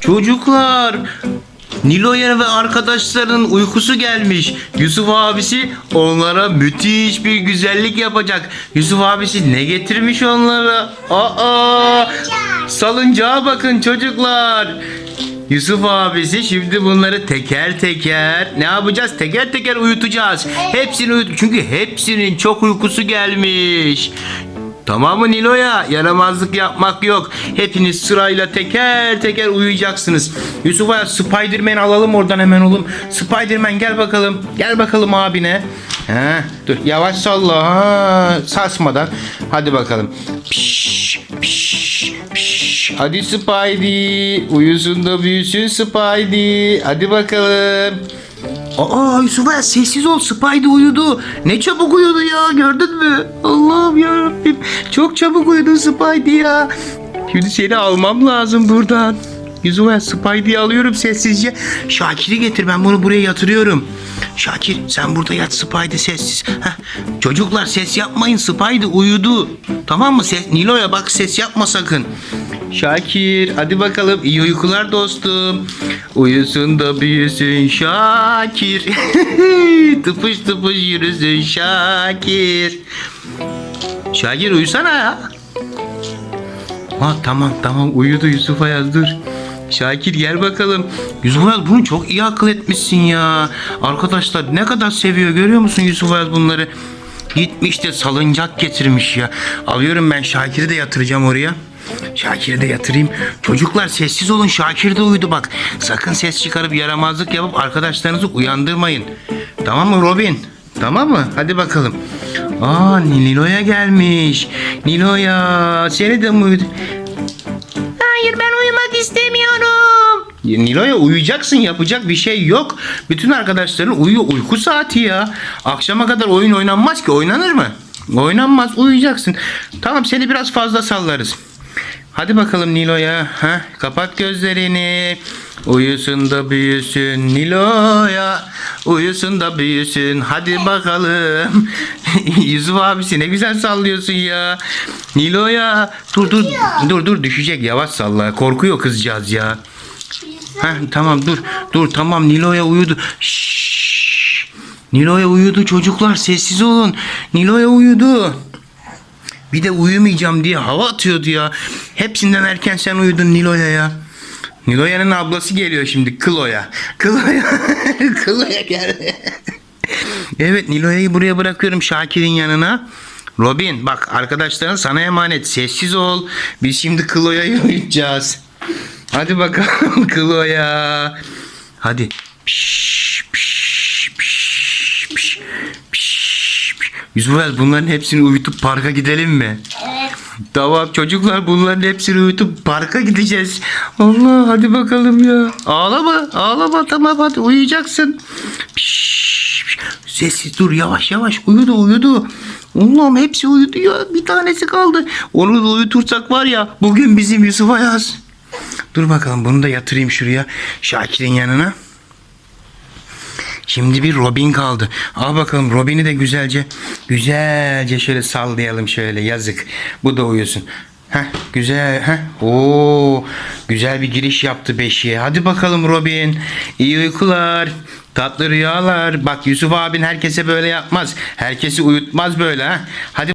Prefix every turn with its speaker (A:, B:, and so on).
A: Çocuklar Nilo'ya ve arkadaşlarının uykusu gelmiş. Yusuf abisi onlara müthiş bir güzellik yapacak. Yusuf abisi ne getirmiş onlara? Aa! Salıncağa bakın çocuklar. Yusuf abisi şimdi bunları teker teker ne yapacağız? Teker teker uyutacağız. Hepsini uyut çünkü hepsinin çok uykusu gelmiş. Tamam mı Nilo'ya? Yaramazlık yapmak yok. Hepiniz sırayla teker teker uyuyacaksınız. Yusuf'a Spiderman alalım oradan hemen oğlum. Spiderman gel bakalım. Gel bakalım abine. He, dur yavaş salla. Ha, sarsmadan. Hadi bakalım. Piş, piş, piş. Hadi Spidey. Uyusun da büyüsün Spidey. Hadi bakalım. Aa Yusuf'a sessiz ol Spidey uyudu. Ne çabuk uyudu ya gördün mü? Allah'ım yarabbim. Çok çabuk uyudu Spidey ya. Şimdi seni almam lazım buradan. Yusuf'a Spidey'i alıyorum sessizce. Şakir'i getir ben bunu buraya yatırıyorum. Şakir sen burada yat Spidey sessiz. Heh. Çocuklar ses yapmayın Spidey uyudu. Tamam mı? Ses, Nilo'ya bak ses yapma sakın. Şakir hadi bakalım iyi uykular dostum. Uyusun da büyüsün Şakir. tıpış tıpış yürüsün Şakir. Şakir uyusana ya. Ha tamam tamam uyudu Yusuf Ayaz dur. Şakir gel bakalım. Yusuf Ayaz bunu çok iyi akıl etmişsin ya. Arkadaşlar ne kadar seviyor görüyor musun Yusuf Ayaz bunları? Gitmiş de salıncak getirmiş ya. Alıyorum ben Şakir'i de yatıracağım oraya. Şakir'i de yatırayım. Çocuklar sessiz olun Şakir de uyudu bak. Sakın ses çıkarıp yaramazlık yapıp arkadaşlarınızı uyandırmayın. Tamam mı Robin? Tamam mı? Hadi bakalım. Aa Nilo'ya gelmiş. Nilo'ya seni de mi uyudu? Hayır ben uyumak istemiyorum. Nilo'ya uyuyacaksın yapacak bir şey yok. Bütün arkadaşların uyu uyku saati ya. Akşama kadar oyun oynanmaz ki oynanır mı? Oynanmaz uyuyacaksın. Tamam seni biraz fazla sallarız. Hadi bakalım Nilo'ya. Ha, kapat gözlerini. Uyusun da büyüsün Nilo'ya. Uyusun da büyüsün. Hadi bakalım. Yusuf abisi ne güzel sallıyorsun ya. Nilo'ya. Dur dur. Dur dur düşecek yavaş salla. Korkuyor kızcağız ya. Ha tamam dur. Dur tamam Nilo'ya uyudu. Şşş. Nilo'ya uyudu çocuklar sessiz olun. Nilo'ya uyudu. Bir de uyumayacağım diye hava atıyordu ya. Hepsinden erken sen uyudun Nilo'ya ya. Nilo'ya'nın ablası geliyor şimdi Klo'ya. Klo'ya. Klo'ya geldi. evet Nilo'ya'yı buraya bırakıyorum Şakir'in yanına. Robin bak arkadaşların sana emanet. Sessiz ol. Biz şimdi Klo'ya'yı uyutacağız. Hadi bakalım Klo'ya. Hadi. Piş, piş, piş, piş, piş, piş. Yusuf El, bunların hepsini uyutup parka gidelim mi?
B: Evet.
A: Tamam çocuklar bunların hepsini uyutup parka gideceğiz. Allah hadi bakalım ya. Ağlama ağlama tamam hadi uyuyacaksın. Piş, piş. Sessiz dur yavaş yavaş uyudu uyudu. Allah'ım hepsi uyudu ya bir tanesi kaldı. Onu da uyutursak var ya bugün bizim Yusuf Ayaz. Dur bakalım bunu da yatırayım şuraya Şakir'in yanına. Şimdi bir Robin kaldı. Al bakalım Robin'i de güzelce güzelce şöyle sallayalım şöyle yazık. Bu da uyusun. Heh, güzel. Heh. Oo, güzel bir giriş yaptı beşiğe. Hadi bakalım Robin. İyi uykular. Tatlı rüyalar. Bak Yusuf abin herkese böyle yapmaz. Herkesi uyutmaz böyle ha. Hadi